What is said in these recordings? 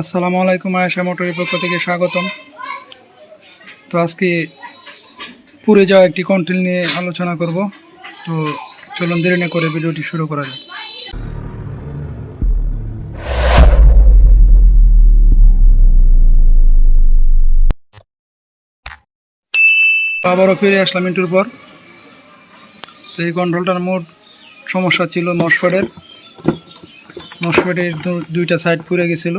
আসসালামু আলাইকুম আয়েশা মোটরের পক্ষ থেকে স্বাগতম। তো আজকে পুরে যাওয়া একটি কন্টেন্ট নিয়ে আলোচনা করব। তো চলুন দেরি না করে ভিডিওটি শুরু করা যাক। আবারও ফিরে আসলাম মিন্টুর পর। তো এই কন্ট্রোলটার মোট সমস্যা ছিল মসফেটের দু- দুইটা সাইড পুড়ে গেছিল।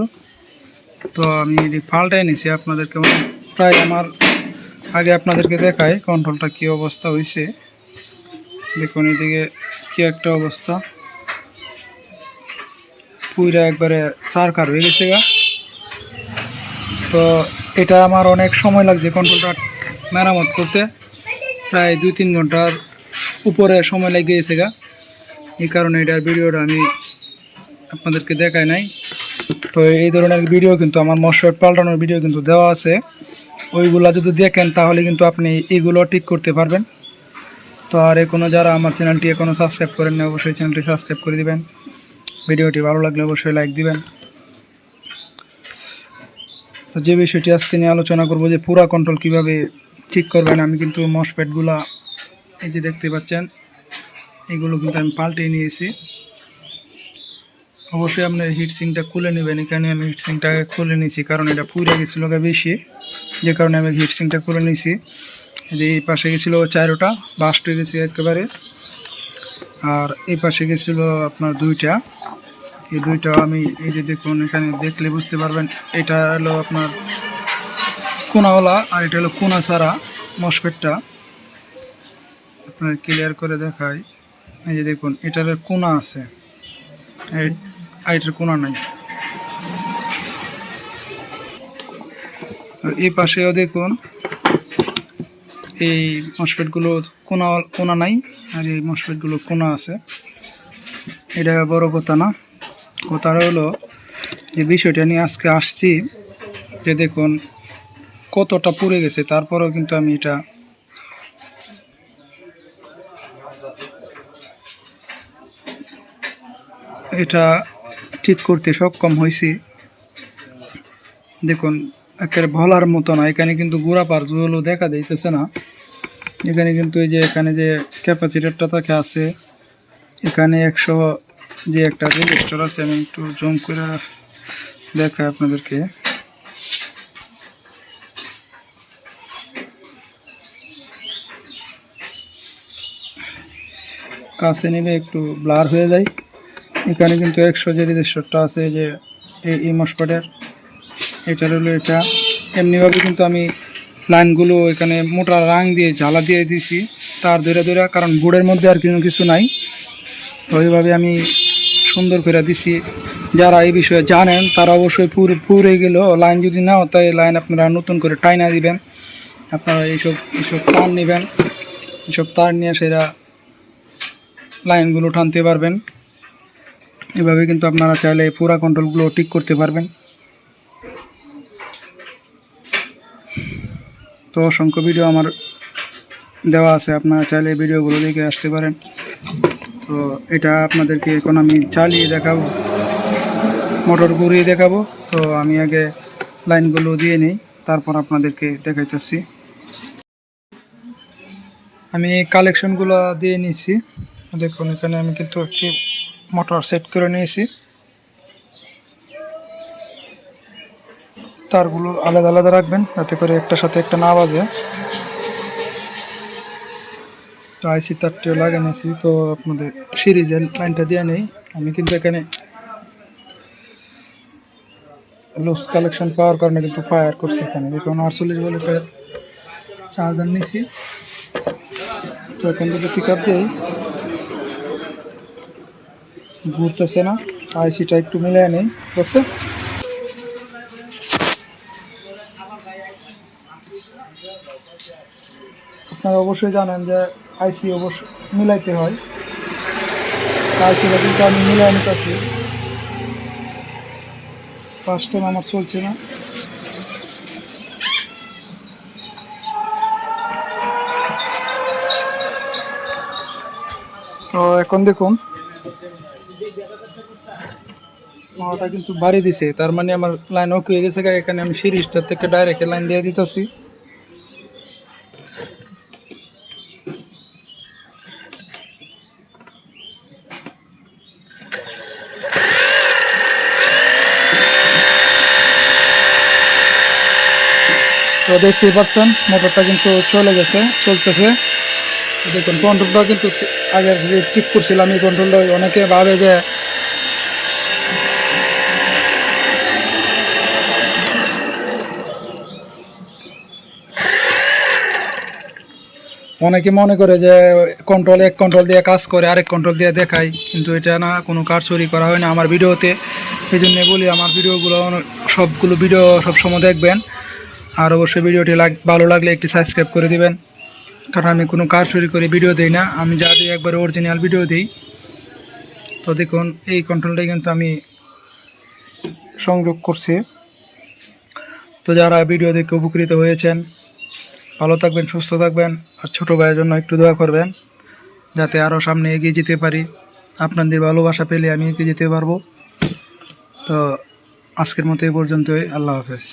তো আমি পাল্টাই নিছি, আপনাদেরকে মানে প্রায় আমার আগে আপনাদেরকে দেখাই কন্ট্রোলটা কী অবস্থা হয়েছে দেখুন এদিকে কী একটা অবস্থা। পুইরা একবারে সারকার হয়ে গেছে গা। তো এটা আমার অনেক সময় লাগছে কন্ট্রোলটা মেরামত করতে। প্রায় দুই তিন ঘণ্টার উপরে সময় লেগে গেছে গা। এই কারণে এটার ভিডিওটা আমি আপনাদেরকে দেখাই নাই। তো এই ধরনের ভিডিও কিন্তু আমার মশফেট পাল্টানোর ভিডিও কিন্তু দেওয়া আছে। ওইগুলো যদি দেখেন তাহলে কিন্তু আপনি এগুলো ঠিক করতে পারবেন। তো আর এখনও যারা আমার চ্যানেলটি এখনও সাবস্ক্রাইব করেন না অবশ্যই চ্যানেলটি সাবস্ক্রাইব করে দিবেন। ভিডিওটি ভালো লাগলে অবশ্যই লাইক দিবেন। তো যে বিষয়টি আজকে নিয়ে আলোচনা করব যে পুরা কন্ট্রোল কীভাবে ঠিক করবেন, আমি কিন্তু মশফেটগুলা এই যে দেখতে পাচ্ছেন, এগুলো কিন্তু আমি পাল্টে নিয়েছি। অবশ্যই আপনার হিট সিংটা খুলে নেবেন। এখানে আমি হিট সিংটাকে খুলে নিয়েছি কারণ এটা পুড়ে গেছিল বেশি। যে কারণে আমি হিট সিংটা খুলে নিয়েছি এই যে এই পাশে গেছিল চারোটা বাস্ট হয়ে গেছে একেবারে। আর এই পাশে গেছিল আপনার দুইটা। এই দুইটা আমি এই যে দেখুন, এখানে দেখলে বুঝতে পারবেন, এটা হলো আপনার কোনাওয়ালা আর এটা হলো কোনা সারা মসপেটটা আপনার ক্লিয়ার করে দেখাই। এই যে দেখুন, এটার কোনা আছে। আর এটার কোনা নাই। আর এই পাশেও দেখুন, এই মসপেটগুলো কোনা কোনা নাই, আর এই মসপেটগুলো কোনা আছে। এটা বড় কথা না। কথাটা হলো যে বিষয়টা নিয়ে আজকে আসছি যে দেখুন, কতটা পুড়ে গেছে, তারপরেও কিন্তু আমি এটা এটা ঠিক করতে সক্ষম হয়েছি দেখুন, একেবারে ভলার মতো না। এখানে কিন্তু গোড়া পারগুলো দেখা যাইতেছে না। এখানে কিন্তু এই যে, এখানে যে ক্যাপাসিটারটা থাকে আছে, এখানে একশো যে একটা রেজিস্টার আছে, আমি একটু জুম করে দেখাই আপনাদেরকে। কাছে নিলে একটু ব্লার হয়ে যায়। এখানে কিন্তু একশো যে রেজিস্টারটা আছে যে এই মশপাটের এটা হলো এটা। এমনিভাবে কিন্তু আমি লাইনগুলো এখানে মোটা রাং দিয়ে জ্বালা দিয়ে দিছি তার ধরে ধরে, কারণ বোর্ডের মধ্যে আর কোনো কিছু নাই। তো এইভাবে আমি সুন্দর করে দিছি। যারা এই বিষয়ে জানেন, তারা অবশ্যই পুরো পুরে গেলেও লাইন যদি নাও, তাই লাইন আপনারা নতুন করে টাইনা দিবেন। আপনারা এইসব এইসব তার নেবেন। এইসব তার নিয়ে সেরা লাইনগুলো টানতে পারবেন। এভাবে কিন্তু আপনারা চাইলে পুরা কন্ট্রোলগুলো ঠিক করতে পারবেন। তো অসংখ্য ভিডিও আমার দেওয়া আছে, আপনারা চাইলে ভিডিওগুলো দেখে আসতে পারেন। তো এটা আপনাদেরকে এখন আমি চালিয়ে দেখাবো মোটর ঘুরিয়ে দেখাবো। তো আমি আগে লাইনগুলো দিয়ে নিই, তারপর আপনাদেরকে দেখাইতেছি। আমি কালেকশনগুলো দিয়ে নিয়েছি দেখুন, এখানে আমি কিন্তু হচ্ছে মোটর সেট করে নিয়েছি। তারগুলো আলাদা আলাদা রাখবেন, যাতে করে একটার সাথে একটা না বাজে। আইসি তারটিও লাগিয়ে নিয়েছি, তো আপনাদের সিরিজের লাইনটা দিয়ে নেই। আমি কিন্তু এখানে লুজ কালেকশন পাওয়ার কারণে কিন্তু ফায়ার করছি এখানে। দেখুন, আটচল্লিশ বলে চার্জার নিয়েছি। তো এখান থেকে পিক আপ দিই। ঘুরতেছে না। আইসিটা একটু মিলিয়ে নেই বুঝছে আপনারা অবশ্যই জানেন যে আইসি অবশ্য মিলাইতে হয়। আইসিটা কিন্তু আমি মিলাই নিতেছি। ফার্স্ট টাইম আমার চলছে না। তো এখন দেখুন। ওটা কিন্তু বাড়ি দিছে। তার মানে আমার লাইন ওকে হয়ে গেছে এখানে আমি সিরিজটার থেকে ডাইরেক্ট লাইন দিয়ে দিতেছি। তো দেখতেই পাচ্ছেন মোটরটা কিন্তু চলে গেছে, চলতেছে। দেখুন কন্ট্রোলটা কিন্তু আগে যে ঠিক করছিলাম এই কন্ট্রোলটা অনেকে ভাবে যে অনেকে মনে করে যে কন্ট্রোল এক কন্ট্রোল দিয়ে কাজ করে, আরেক কন্ট্রোল দিয়ে দেখায়, কিন্তু এটা না, কোনো কাজ চুরি করা হয় না আমার ভিডিওতে। এই জন্য বলি, আমার ভিডিওগুলো সবগুলো ভিডিও সবসময় দেখবেন। আর অবশ্যই ভিডিওটি লাগ, ভালো লাগলে একটি সাবস্ক্রাইব করে দিবেন। কারণ আমি কোনো কাজ চুরি করে ভিডিও দিই না। আমি যা দিই একবার অরিজিনাল ভিডিও দিই। তো দেখুন, এই কন্ট্রোলটাই কিন্তু আমি সংযোগ করছি। তো যারা ভিডিও দেখে উপকৃত হয়েছেন, ভালো থাকবেন, সুস্থ থাকবেন, আর ছোটো ভাইয়ের জন্য একটু দোয়া করবেন, যাতে আরও সামনে এগিয়ে যেতে পারি। আপনাদের ভালোবাসা পেলে আমি এগিয়ে যেতে পারব। তো আজকের মতো এই পর্যন্তই। আল্লাহ হাফেজ।